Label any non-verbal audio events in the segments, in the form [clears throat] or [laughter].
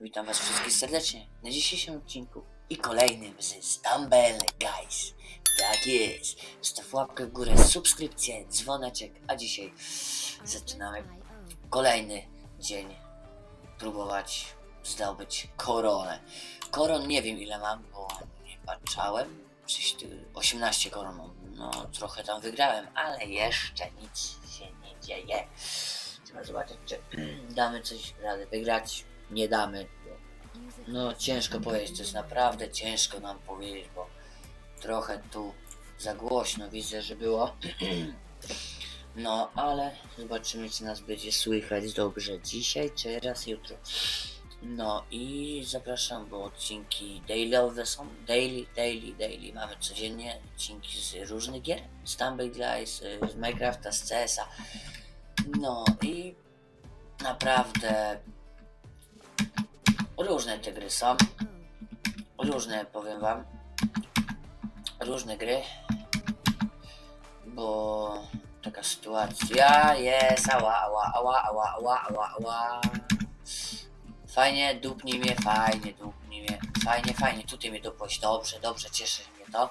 Witam was wszystkich serdecznie na dzisiejszym odcinku i kolejnym z Stumble Guys. Tak jest. Zostaw łapkę w górę, subskrypcję, dzwoneczek, a dzisiaj zaczynamy kolejny dzień próbować zdobyć koronę. Koron nie wiem ile mam, bo nie patrzałem. Coś ty- 18 koron mam. No trochę tam wygrałem, ale jeszcze nic się nie dzieje. Trzeba zobaczyć, czy [clears throat] damy coś radę wygrać. Nie damy. No ciężko powiedzieć, to jest naprawdę ciężko nam powiedzieć, bo trochę tu za głośno widzę, że było. [clears throat] No, ale zobaczymy, czy nas będzie słychać dobrze dzisiaj, czy raz jutro. No i zapraszam, bo odcinki daily'owe są. Daily, daily, daily. Mamy codziennie odcinki z różnych gier. Z Tumble Guys, z Minecrafta, z CS-a. No i naprawdę różne te gry są. Różne powiem wam. Różne gry. Bo taka sytuacja jest. Ała, ała, ała, ała, ała, ała, ała. Fajnie, dupnij mnie, fajnie, dupnij mnie. Fajnie, fajnie, tutaj mnie dupłeś. Dobrze, dobrze, cieszy mnie to.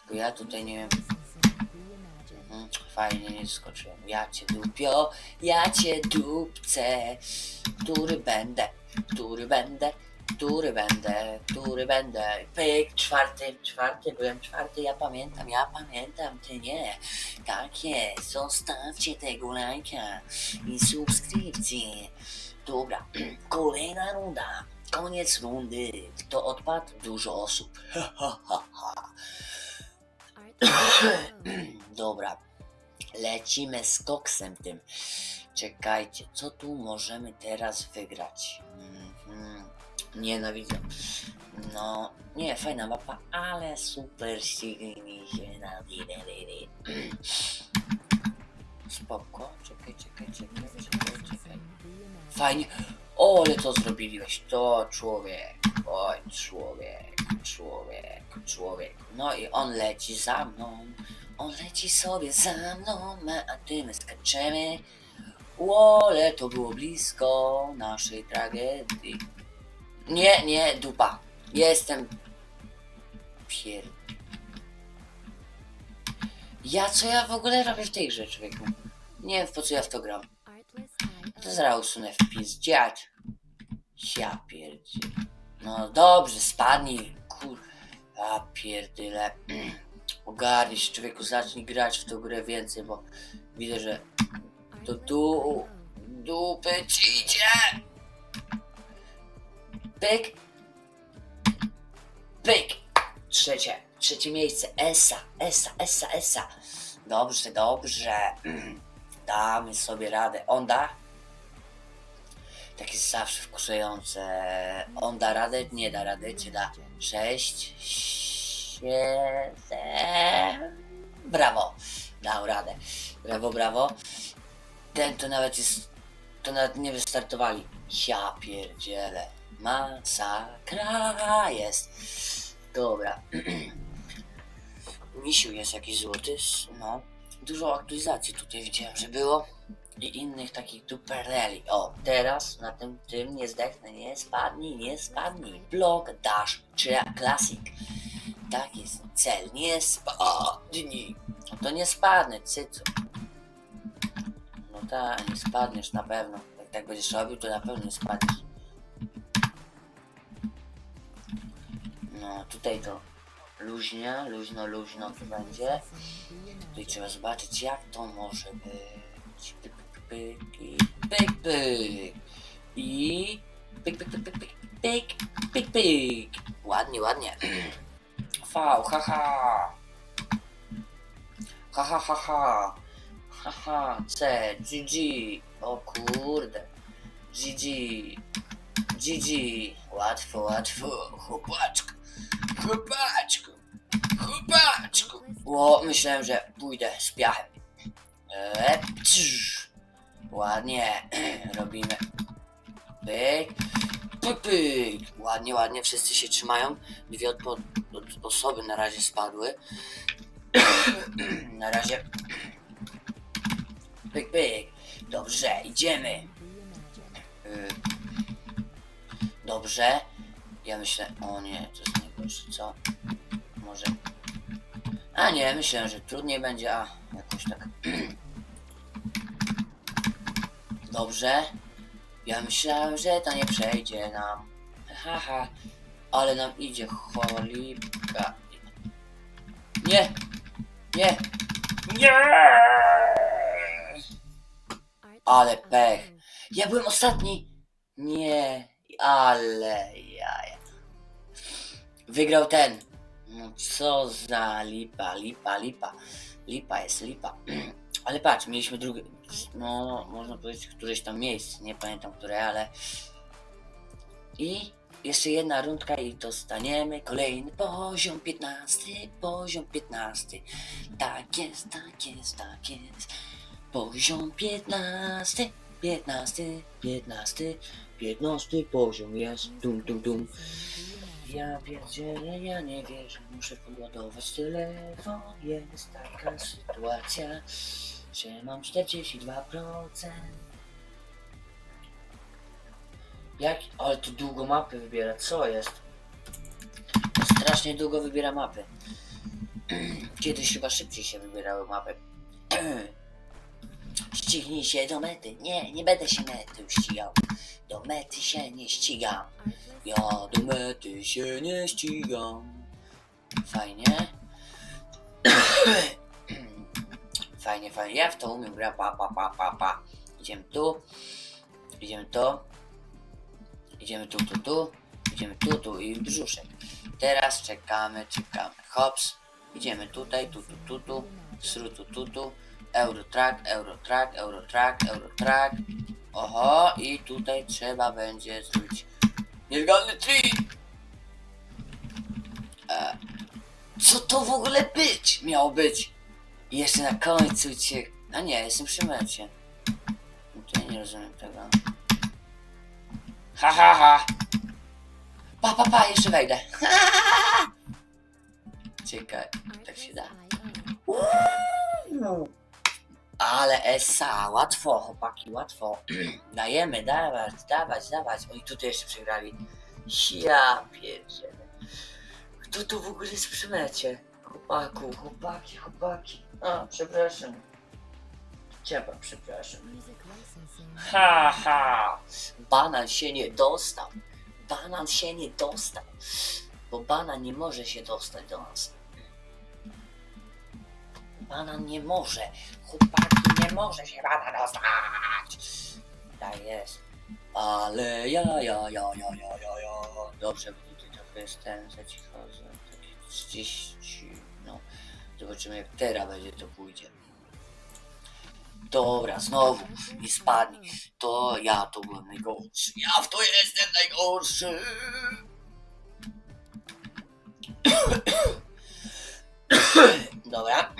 Tylko ja tutaj nie wiem. Mhm, Fajnie, nie skoczyłem. Ja cię dupio, ja cię dupcę. Który będę, który będę, który będę, który będę. Pyk, czwarty, czwarty, byłem czwarty, ja pamiętam, ja pamiętam, ty nie. Tak jest, zostawcie tego lajka i subskrypcję. Dobra, [clears throat] kolejna runda. Koniec rundy. Kto odpadł? Dużo osób. [clears throat] Dobra, lecimy z koksem tym. Czekajcie, co tu możemy teraz wygrać? Mhm, Nienawidzę. No, nie, fajna mapa, ale super mi się na Spoko, czekaj, czekaj, czekaj, czekaj, czekaj. Fajnie. O, ale to zrobiliłeś. To człowiek. Oj, człowiek, człowiek, człowiek. No i on leci za mną. On leci sobie za mną, a ty my skaczemy. Ole, to było blisko naszej tragedii. Nie, nie, dupa. Jestem. Pier... Ja co ja w ogóle robię w tej grze, człowieku? Nie wiem po co ja w to gram. To zaraz usunę wpis. Dziad. Ja pierdzie. No dobrze, spadnij. Kur... A pierdyle. [clears throat] Ogarnij się, człowieku, zacznij grać w tą grę więcej, bo widzę, że to tu dupy ci. Pyk. Pyk. Trzecie, trzecie miejsce. Esa, Esa, Esa, Esa. Dobrze, dobrze. [clears throat] Damy sobie radę. On da? Tak jest zawsze wkurzające. On da radę? Nie da rady. Czy da? Sześć, siedem. Brawo. Dał radę. Brawo, brawo. Ten to nawet jest... To nawet nie wystartowali. Ja pierdzielę. Masakra jest. Dobra. [clears throat] Misiu jest jakiś złoty. No. Dużo aktualizacji tutaj widziałem, że było. I innych takich dupereli. O, teraz na tym tym nie zdechnę. Nie spadnij, nie spadnij. Blok dash, czy classic. Tak jest cel. Nie spadnij. To nie spadnę, cycu. No tak, nie spadniesz na pewno. Jak tak będziesz robił, to na pewno nie spadniesz. No, tutaj to luźnia, luźno, luźno to będzie. Tutaj trzeba zobaczyć, jak to może być. Pyk, pyk, pyk, pyk, pyk. I pyk, pyk, pyk, pyk, pyk, pyk, pyk. Ładnie, ładnie. [clears throat] V, haha. Ha, ha, ha, ha. Haha, C, GG. O kurde. GG. GG. Łatwo, łatwo. Chłopaczku. Chłopaczku. Chłopaczku. O, myślałem, że pójdę z piachem. E, psz. Ładnie. [clears throat] Robimy. Pyk. Pyk. Ładnie, ładnie. Wszyscy się trzymają. Dwie od osoby na razie spadły. [clears throat] na razie. Pyk, pyk. Dobrze, idziemy. Y, Dobrze. Ja myślę, o nie, to jest najgorsze, co? Może... A nie, myślałem, że trudniej będzie, a jakoś tak... [clears throat] Dobrze. Ja myślałem, że to nie przejdzie nam. Haha. Ale nam idzie cholipka. Nie! Nie! Nie! Ale pech. Ja byłem ostatni. Nie, ale jaja. Wygrał ten. No co za lipa, lipa, lipa. Lipa jest lipa. [clears throat] Ale patrz, mieliśmy drugie, no można powiedzieć któreś tam miejsce, nie pamiętam które, ale... I jeszcze jedna rundka i dostaniemy kolejny poziom 15, poziom 15. Tak jest, tak jest, tak jest. Poziom 15, 15, 15, 15 poziom jest. Dum, dum, dum. Ja pierdzielę, ja nie wierzę, muszę podładować telefon. Jest taka sytuacja, że mam 42%. Jak? Ale to długo mapy wybiera, co jest? Strasznie długo wybiera mapy. [clears throat] Kiedyś chyba szybciej się wybierały mapy. [clears throat] Ścignij się do mety. Nie, nie będę się mety ścigał. Do mety się nie ścigam. Ja do mety się nie ścigam. Fajnie. [coughs] fajnie, fajnie. Ja w to umiem gra. Pa, pa, pa, pa, pa. Idziemy tu. Idziemy tu. Idziemy tu, tu, tu. Idziemy tu, tu i brzuszek. Teraz czekamy, czekamy. Hops. Idziemy tutaj, tu, tu, tu, tu. Sru, tu, tu, tu. Eurotrack, Eurotrack, Eurotrack, Eurotrack. Oho, i tutaj trzeba będzie zrobić nielegalny trik. E, co to w ogóle być? Miało być. I jeszcze na końcu cię... A nie, jestem przy mecie. No to ja nie rozumiem tego. Ha, ha, ha. Pa, pa, pa, jeszcze wejdę. [laughs] Czekaj, tak się da. Ale esa, łatwo, chłopaki, łatwo. [clears throat] Dajemy, dawać, dawać, dawać. Oni tutaj jeszcze przegrali. Ja pierdzielę. Kto tu w ogóle jest? Chłopaku, chłopaki, chłopaki. A, przepraszam. Cieba, przepraszam. Ha, ha. Banan się nie dostał. Banan się nie dostał. Bo banan nie może się dostać do nas. Banan nie może. Chłopaki, nie może się banan dostać. Tak jest. Ale ja, ja, ja, ja, ja, ja, ja. Dobrze, bo tutaj trochę jest ten za cicho, za takie 30, no. Zobaczymy jak teraz będzie to pójdzie. Dobra, znowu nie spadnie. To ja to byłem najgorszy. Ja w to jestem najgorszy. [coughs] Dobra.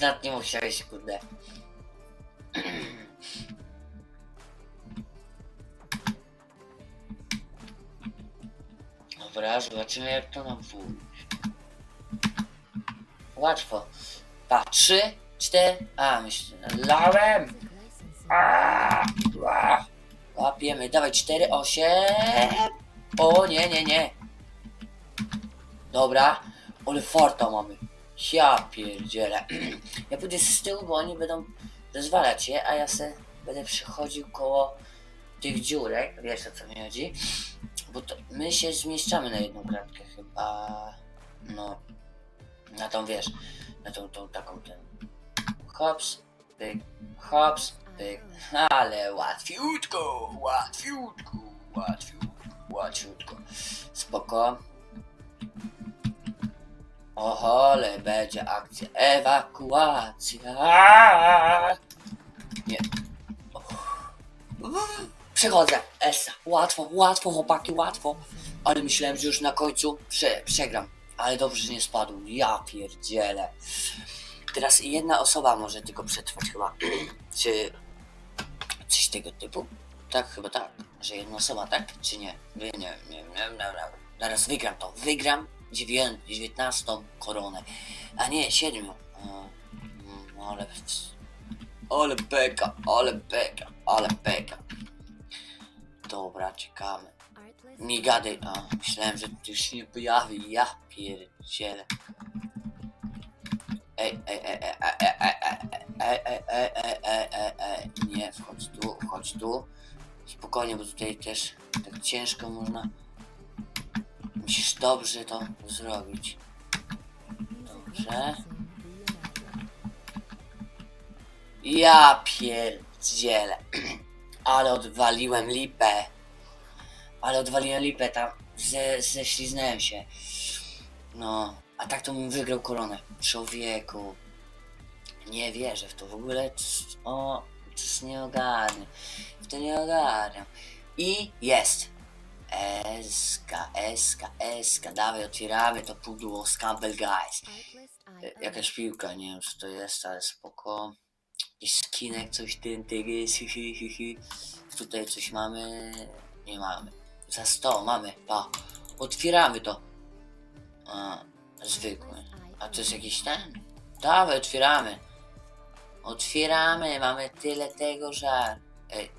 Nawet nie musiałeś, kurde. Dobra, zobaczymy jak to nam pójdzie. Łatwo. Pa, trzy, cztery, a myślałem. A, a. Łapiemy, dawaj, cztery, osiem. O, nie, nie, nie. Dobra, ale farta mamy. Ja pierdzielę. [clears throat] Ja pójdę z tyłu, bo oni będą rozwalać je, a ja se będę przechodził koło tych dziurek. Wiesz o co mi chodzi? Bo to my się zmieszczamy na jedną kratkę chyba. No. Na tą wiesz. Na tą, tą taką ten. Hops, pyk, hops, pyk. Ale łatwiutko, łatwiutko, łatwiutko, łatwiutko. Spoko. Oho, ale będzie akcja. Ewakuacja. Nie. Przechodzę. Esa. Łatwo, łatwo, chłopaki, łatwo. Ale myślałem, że już na końcu prze, przegram. Ale dobrze, że nie spadł. Ja pierdzielę. Teraz jedna osoba może tylko przetrwać chyba. [clears throat] Czy coś tego typu? Tak, chyba tak. Że jedna osoba, tak? Czy nie? Nie, nie, nie, nie, nie. Zaraz wygram to. Wygram dziewię- 19 koronę. A nie, 7. No ale. Ale beka, ale beka, ale beka. Dobra, czekamy. Nie gadaj, a myślałem, że tu się nie pojawi, ja pierdzielę. Ej, ej, ej, ej, ej, ej, ej, ej, ej, ej, ej, ej, ej, nie, wchodź tu, wchodź tu. Spokojnie, bo tutaj też tak ciężko można. Musisz dobrze to zrobić. Dobrze. Ja pierdzielę. Ale odwaliłem lipę. Ale odwaliłem lipę tam. Ze, ześliznąłem się. No, a tak to bym wygrał koronę. Człowieku. Nie wierzę w to w ogóle. O, nie ogarniam. W to nie ogarniam. I jest. Eska, eska, eska. Dawaj, otwieramy to pudło Campbell Guys. E, Jakaś piłka, nie wiem co to jest, ale spoko. Jakiś skinek, coś tym, tygy, hi, hi, hi, hi. Tutaj coś mamy, nie mamy. Za 100 mamy, pa. Otwieramy to. A, zwykły. A to jest jakiś ten? Dawaj, otwieramy. Otwieramy, mamy tyle tego, że... Ej,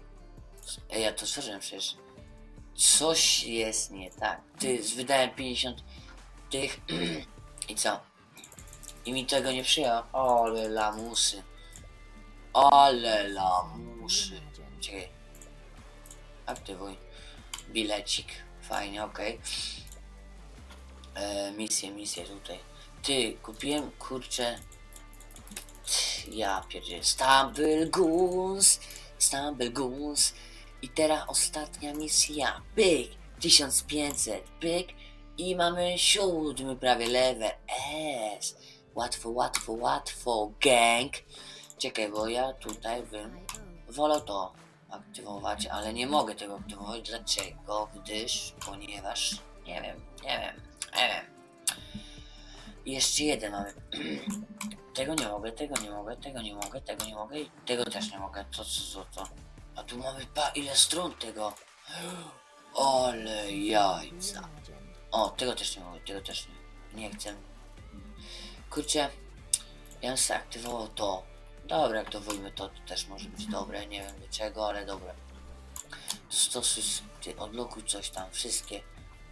ej ja to otworzyłem przecież. Coś jest nie tak. Ty, wydałem 50 tych [clears throat] i co? I mi tego nie przyjął. Ale lamusy. Ale lamusy. Czekaj. Aktywuj. Bilecik. Fajnie, okej. E, misję, misję tutaj. Ty, kupiłem, kurczę... Ja pierdzielę. Stumble Goons. Stumble Goons. I teraz ostatnia misja. Pyk. 1500. Pyk. I mamy siódmy prawie level. S. Łatwo, łatwo, łatwo. Gang. Czekaj, bo ja tutaj bym wolał to aktywować, ale nie mogę tego aktywować. Dlaczego? Gdyż, ponieważ nie wiem, nie wiem, nie wiem. Jeszcze jeden mamy. [clears throat] tego nie mogę, tego nie mogę, tego nie mogę, tego nie mogę i tego też nie mogę. To co, co to? A tu mamy pa ile stron tego. Ale jajca. O, tego też nie mogę, tego też nie. Nie chcę. Kurczę, ja bym aktywował to. Dobra, aktywujmy to, to też może być dobre, nie wiem dlaczego, ale dobre. Stosuj, ty odblokuj coś tam, wszystkie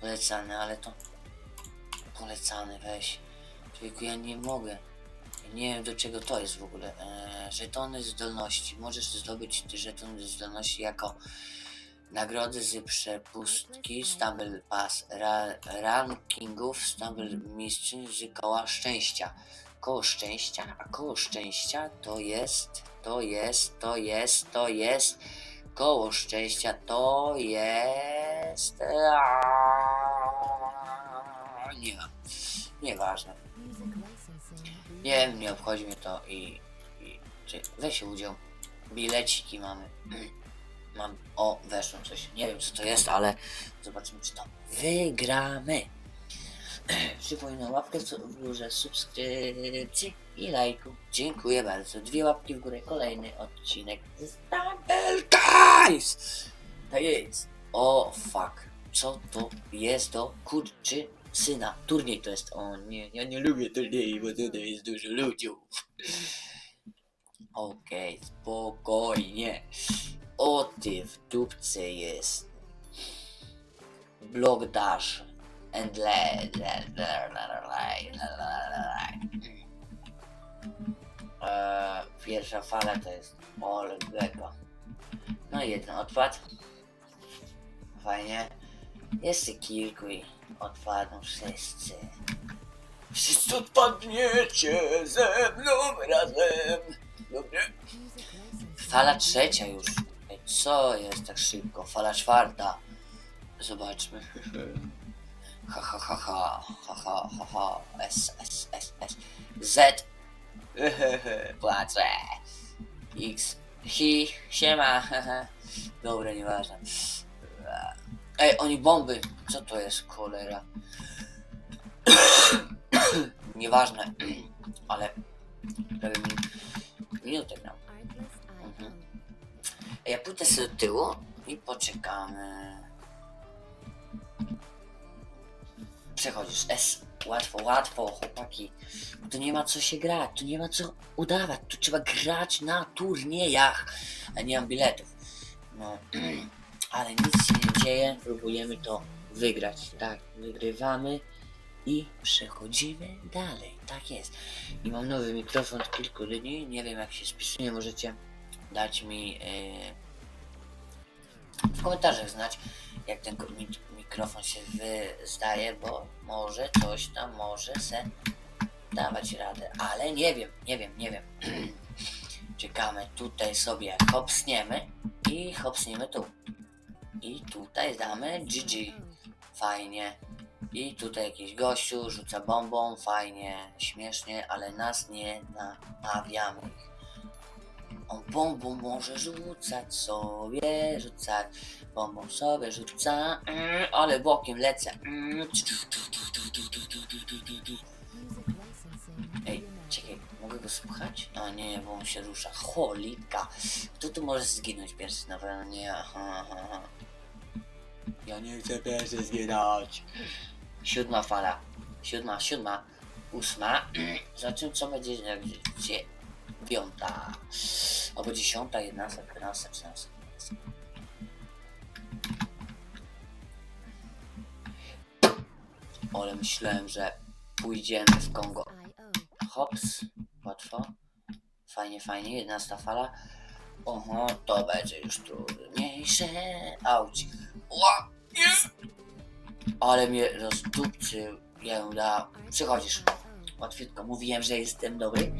polecane, ale to polecane, weź. Człowieku, ja nie mogę. Nie wiem do czego to jest w ogóle. Eee, żetony zdolności. Możesz zdobyć te żetony zdolności jako nagrody z przepustki Stumble Pass, ra, rankingów Stumble Mistrzyń z koła szczęścia. Koło szczęścia, a koło szczęścia to jest, to jest, to jest, to jest, koło szczęścia to jest. Aaaa, Nie nieważne. Nie nie obchodzi mnie to i. i czy weź się udział. Bileciki mamy. [clears throat] Mam. O, weszło coś. Nie wiem co to jest, ale zobaczymy czy to wygramy. [clears throat] Przypominam łapkę w górze, subskrypcji i lajku. Dziękuję bardzo. Dwie łapki w górę, kolejny odcinek z Stumble Guys! Tak jest. O fuck. Co to jest do kurczy syna? Turniej to jest. O nie, ja nie lubię turniej, bo tutaj jest dużo ludzi. Okej, spokojnie. O ty w dupce jest. Blok dash. And le, le, le, le, le. Eee, Pierwsza fala to jest Beka. No i jeden odpad. Fajnie. Jeszcze kilku i odpadną wszyscy. Wszyscy odpadniecie ze mną razem. Dobrze? Fala trzecia już. Co jest tak szybko? Fala czwarta. Zobaczmy. [laughs] Ha ha ha ha ha ha ha ha S S S S Z [laughs] Płaczę X Hi Siema [laughs] Dobra, nieważne Ej, oni bomby. Co to jest cholera? [coughs] Nieważne [clears throat] Ale Prawie min minutę gram. Ej, Ja pójdę sobie do tyłu I poczekamy. Przechodzisz. S. Łatwo, łatwo, chłopaki. Tu nie ma co się grać, tu nie ma co udawać, tu trzeba grać na turniejach, a nie mam biletów. No, [clears throat] ale nic się nie dzieje, próbujemy to wygrać, tak, wygrywamy i przechodzimy dalej, tak jest. I mam nowy mikrofon od kilku dni, nie wiem jak się spisuje, możecie dać mi yy, w komentarzach znać, jak ten mikrofon się wyzdaje, bo może coś tam może se dawać radę, ale nie wiem, nie wiem, nie wiem. [clears throat] Czekamy tutaj sobie, hopsniemy i hopsniemy tu. I tutaj damy GG. Fajnie. I tutaj jakiś gościu rzuca bombą, fajnie, śmiesznie, ale nas nie namawiamy ich. On bombą może rzucać sobie, rzucać, bombą sobie rzuca, mm, ale bokiem lecę. Ej, czekaj, go słuchać? O nie, bo on się rusza. Cholika. Kto tu może zginąć pierwszy? Na pewno nie ja. Ha, ha, ha. Ja nie chcę pierwszy zginąć. Siódma fala. Siódma, siódma, ósma. [clears throat] Zobaczymy co będzie, będzie piąta. Albo dziesiąta, jedenasta, dwunasta, trzynasta. Ale myślałem, że pójdziemy w Kongo. Hops, łatwo. Fajnie, fajnie, 11 fala. Oho, to będzie już trudniejsze. Auć. Ła. Ale mnie ją da. Przychodzisz. Łatwiutko. Mówiłem, że jestem dobry.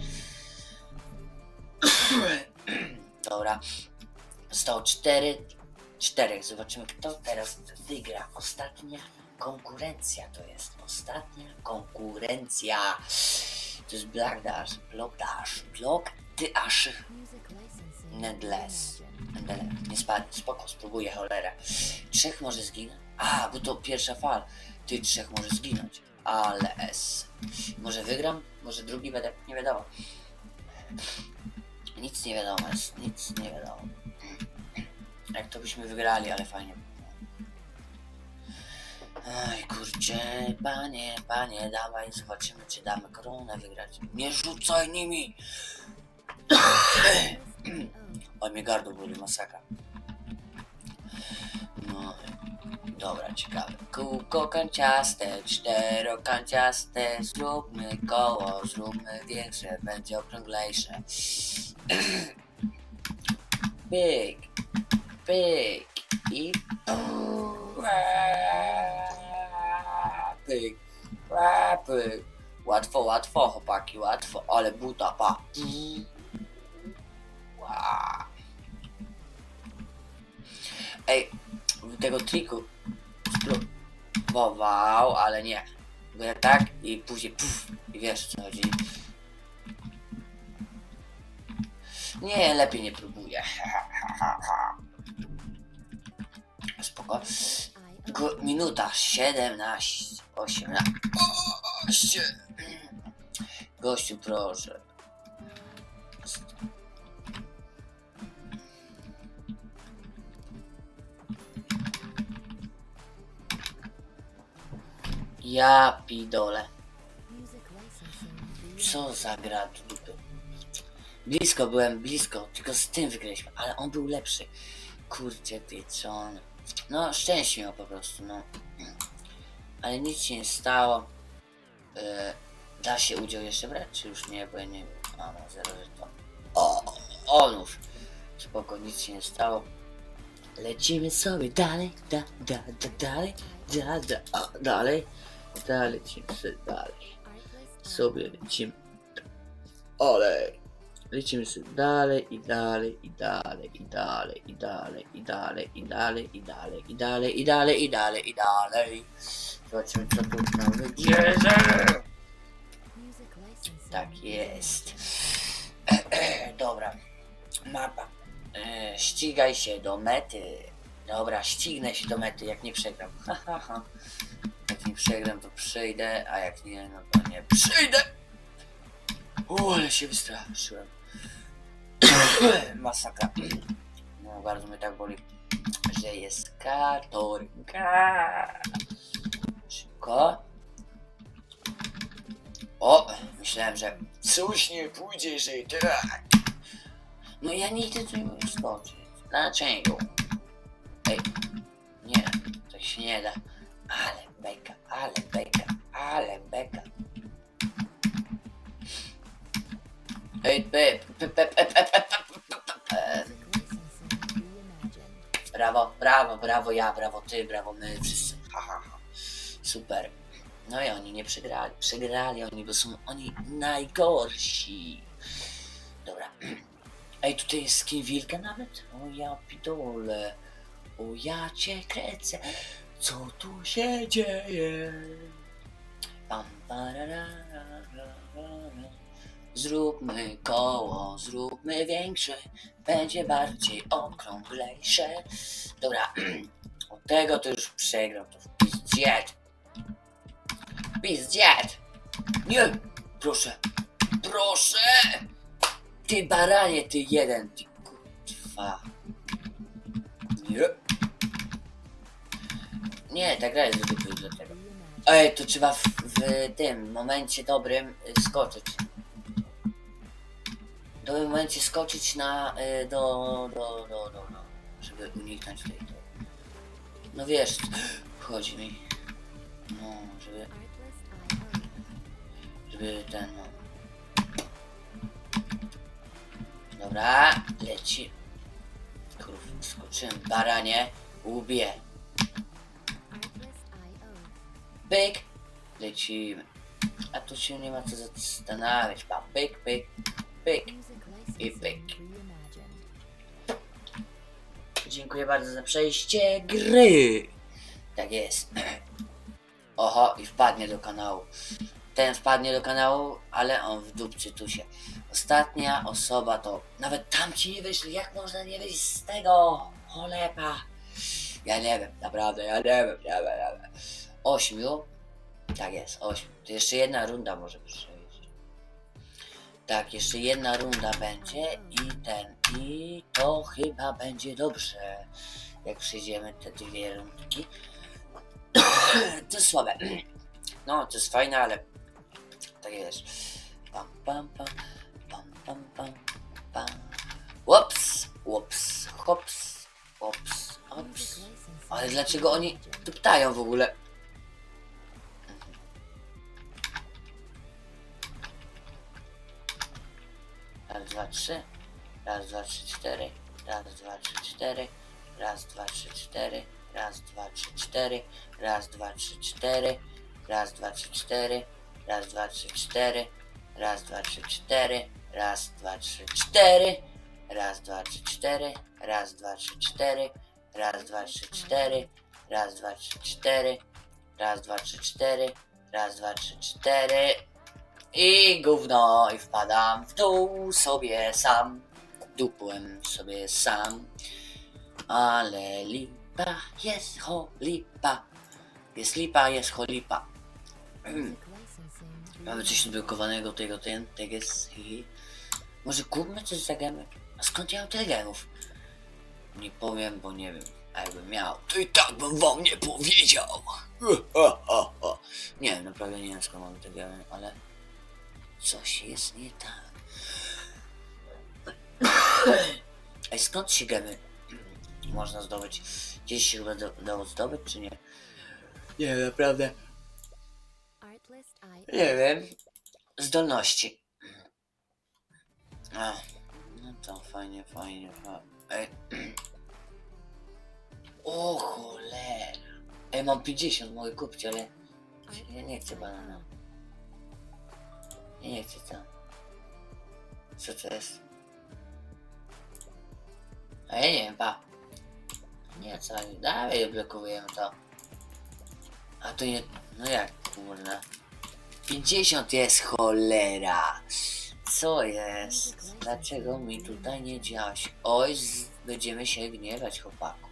[clears throat] Dobra. Zostało 4. 4. Zobaczymy, kto teraz wygra. Ostatnia konkurencja to jest. Ostatnia konkurencja. To jest Black Dash, Block Dash, Block Dash, Nedless. Nedless. Nie spadnie, spoko, spróbuję cholera. Trzech może zginąć. A, bo to pierwsza fal. Ty trzech może zginąć. Ale S. Może wygram? Może drugi będę? Nie wiadomo. Nic nie wiadomo jest, nic nie wiadomo. Jak to byśmy wygrali, ale fajnie. Oj kurczę, panie, panie, dawaj, zobaczymy czy damy koronę wygrać. Nie rzucaj nimi! [clears throat] Oj, mnie gardło boli, masakra. No, dobra, ciekawe. Kółko kanciaste, czterokanciaste, zróbmy koło, zróbmy większe, będzie okrąglejsze. [clears throat] Pyk, pyk i pyk, pyk. Łatwo, łatwo, chłopaki, łatwo, ale buta, pa. Ła. Ej, tego triku spróbował, ale nie. Bo ja tak i później puf, i wiesz co chodzi. Nie, lepiej nie próbuję. [laughs] Spoko. Go, minuta 17, 18. Gościu, proszę. Ja pidole. Co za gra do dupy. Blisko byłem, blisko, tylko z tym wygraliśmy, ale on był lepszy. Kurcie pieczony. No, szczęście miał po prostu, no. Ale nic się nie stało. E, da się udział jeszcze brać, czy już nie, bo ja nie wiem. A, no, zero, to. O, onów. Spoko, nic się nie stało. Lecimy sobie dalej, da, da, da, dalej, da, da, dalej. Dalej, lecimy sobie dalej. Sobie lecimy. Olej. Lecimy sobie dalej i dalej i dalej i dalej i dalej i dalej i dalej i dalej i dalej i dalej i dalej i dalej. Zobaczymy co tu nam wyjdzie. Tak jest. Dobra. Mapa. E, ścigaj się do mety. Dobra, ścignę się do mety, jak nie przegram. Jak nie przegram, to przyjdę, a jak nie, no to nie przyjdę. O, ale się wystraszyłem. [coughs] Masakra. No, bardzo mnie tak boli, że jest katorga. Szybko. O, myślałem, że coś nie pójdzie, że i tak. No ja nigdy tu nie skoczyć. Dlaczego? Ej, nie, to się nie da. Ale beka, ale beka, ale beka. Brawo, brawo, brawo ja, brawo ty, brawo my, wszyscy. Ha, ha, ha. Super. No i oni nie przegrali. Przegrali oni, bo są oni najgorsi. Dobra. Ej, tutaj jest skin wilka nawet? O ja pidole. O ja cię kręcę. Co tu się dzieje? Pam, pararara. Zróbmy koło, zróbmy większe, będzie bardziej okrąglejsze. Dobra, [clears throat] od tego to już przegrał, to pizdziet. Pizdziet! Nie! Proszę! Proszę! Ty baranie, ty jeden, ty kurwa. Nie. Nie, ta gra jest do tego. Ej, to trzeba w, w tym momencie dobrym skoczyć. W dobrym momencie skoczyć na y, do, do, do, do, do, żeby uniknąć tej. No wiesz, chodzi mi. No, żeby, żeby ten, no. Dobra, leci. Kurwa, skoczyłem, baranie, łbie. Pyk, lecimy. A tu się nie ma co zastanawiać, pa, pyk, pyk. Dziękuję bardzo za przejście gry. Tak jest. [clears throat] Oho, i wpadnie do kanału. Ten wpadnie do kanału, ale on w dupcie tu się. Ostatnia osoba to... Nawet tam ci nie wyszli, jak można nie wyjść z tego cholepa? Ja nie wiem, naprawdę, ja nie wiem, nie wiem, nie wiem. Ośmiu? Tak jest, ośmiu. To jeszcze jedna runda może przejść. Tak, jeszcze jedna runda będzie i ten, i to chyba będzie dobrze, jak przejdziemy te dwie rundki. [clears throat] to jest słabe. No, to jest fajne, ale tak jest. Pam, pam, pam, pam, pam, pam, pam. Łops, łops, hops, hops, hops. Ale dlaczego oni tu ptają w ogóle? Raz, dwa, trzy. Raz, dwa, trzy, cztery. Raz, dwa, trzy, cztery. Raz, dwa, trzy, cztery. Raz, dwa, trzy, cztery. Raz, dwa, trzy, cztery. Raz, dwa, trzy, cztery. Raz, dwa, trzy, cztery. Raz, dwa, trzy, cztery. Raz, dwa, trzy, cztery. Raz, dwa, trzy, cztery. Raz, dwa, trzy, cztery. Raz, dwa, trzy, cztery. Raz, dwa, trzy, cztery. Raz, dwa, trzy, cztery. Raz, dwa, trzy, cztery. I gówno i wpadam w dół sobie sam. Dupłem sobie sam. Ale lipa jest ho lipa. Jest lipa, jest ho lipa. [clears throat] Mamy coś blokowanego tego, ten, tego jest. Może kupmy coś za gemy? A skąd ja mam tyle gemów? Nie powiem, bo nie wiem. A jakbym miał, to i tak bym wam nie powiedział. [laughs] Nie naprawdę nie wiem skąd mam te gemy, ale coś jest nie tak. [coughs] Ej, skąd się gemy można zdobyć? Gdzieś się chyba zdobyć, czy nie? Nie naprawdę. Nie wiem. Zdolności. A, no to fajnie, fajnie, fajnie. Ej. O cholera. Ej, mam 50, mogę kupić, ale ja nie chcę banana. Nie chcę co. To jest? A ja nie wiem, pa. Nie, co, dawaj, blokujemy to. A to nie, no jak, kurna. 50 jest cholera. Co jest? Dlaczego mi tutaj nie działać? Oj, z... będziemy się gniewać, chłopaku.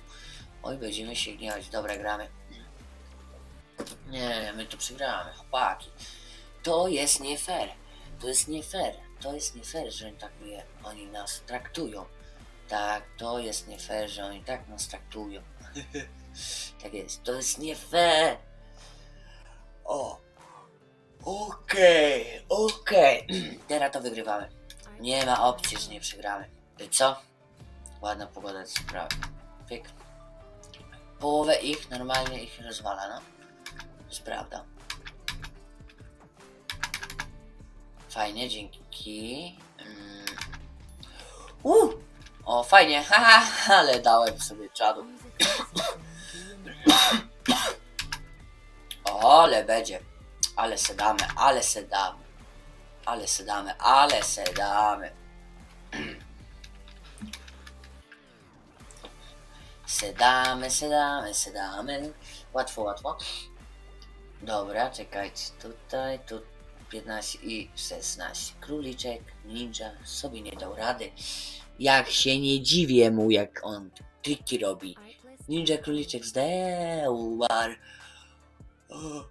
Oj, będziemy się gniewać. Dobra, gramy. Nie, my tu przegramy, chłopaki. To jest nie fair. To jest nie fair. To jest nie fair, że tak je, oni nas traktują. Tak, to jest nie fair, że oni tak nas traktują. [laughs] tak jest. To jest nie fair. O. Okej, okej. [clears throat] Teraz to wygrywamy. Nie ma opcji, że nie przegramy. I co? Ładna pogoda jest sprawa. Pyk. Połowę ich normalnie ich rozwala, no. To jest prawda. Fajnie, dzięki. Mm. Uh! O, fajnie, [laughs] haha, ale dałem sobie czadu. [coughs] Ale będzie. Ale se damy, ale se damy. Ale se damy, ale se damy. [coughs] Sedamy, sedamy, sedamy. Łatwo, łatwo. Dobra, czekajcie. Tutaj, tu 15 i 16. Króliczek, ninja sobie nie dał rady. Jak się nie dziwię mu, jak on triki robi. Ninja króliczek zdeuar. O,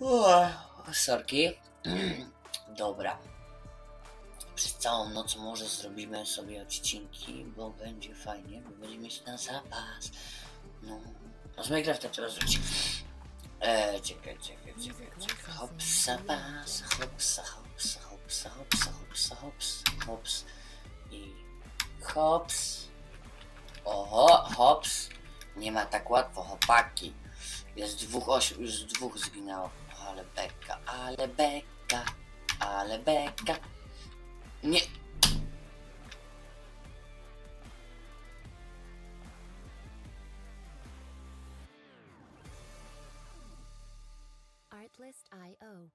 o, sorki. Dobra. Przez całą noc może zrobimy sobie odcinki, bo będzie fajnie, bo będziemy mieć na zapas. No, no z Minecrafta trzeba zrobić. E, czekaj, czekaj, czekaj. Hopsa, pas, hopsa, hopsa, hopsa, hopsa, hopsa, hops, hops. I hops. Oho, hops. Nie ma tak łatwo, chłopaki. Jest dwóch osób, już dwóch zginęło. Ale beka, ale beka, ale beka. Nie. Uplist.io.